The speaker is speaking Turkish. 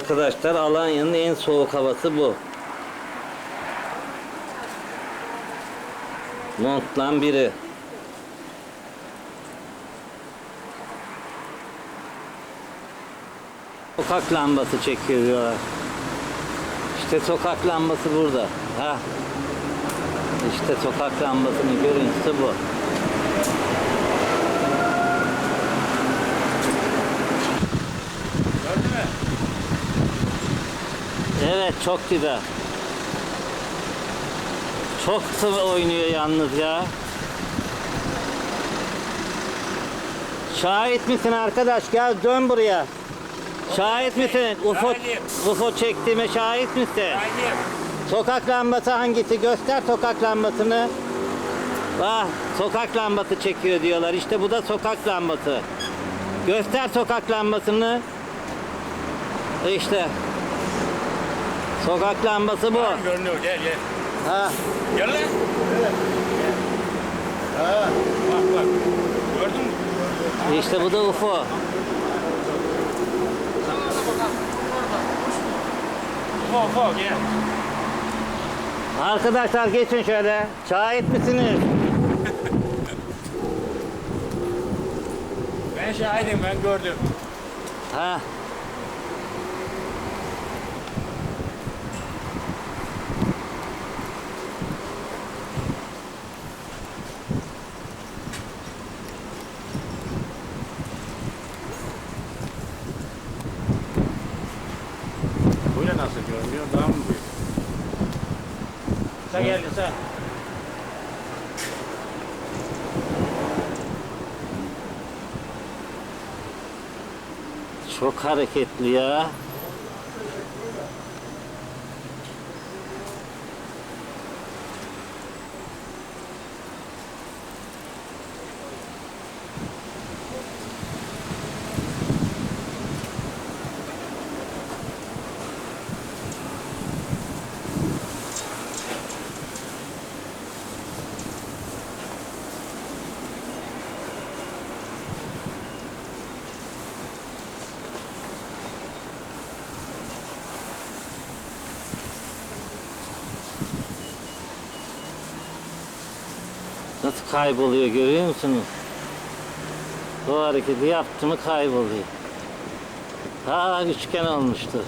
Arkadaşlar Alanya'nın en soğuk havası bu. Montlan biri. Sokak lambası çekiyor diyorlar. İşte sokak lambası burada. Ha. İşte sokak lambasının görüntüsü bu. Gördün mü? Evet çok güzel. Çok sıvı oynuyor yalnız ya. Şahit misin arkadaş? Gel dön buraya. Şahit misin? UFO. UFO çektiğime şahit misin? Sokak lambası hangisi? Göster sokak lambasını. Ah, sokak lambası çekiyor diyorlar. İşte bu da sokak lambası. Göster sokak lambasını. İşte. Sokak lambası bu. Tamam görünüyor gel gel. Ha, Gel lan. Ha, Bak bak. Gördün mü? işte bu da UFO. Ufo ufo gel. Arkadaşlar geçin şöyle. Şahit misiniz? Ben şahidim ben gördüm. Ha. Nasıl görünüyor? Daha mı büyük? Sen geldin sen. Çok hareketli ya. Nasıl kayboluyor görüyor musunuz? Bu hareketi yaptı mı kayboluyor. Ha üçgen olmuştu.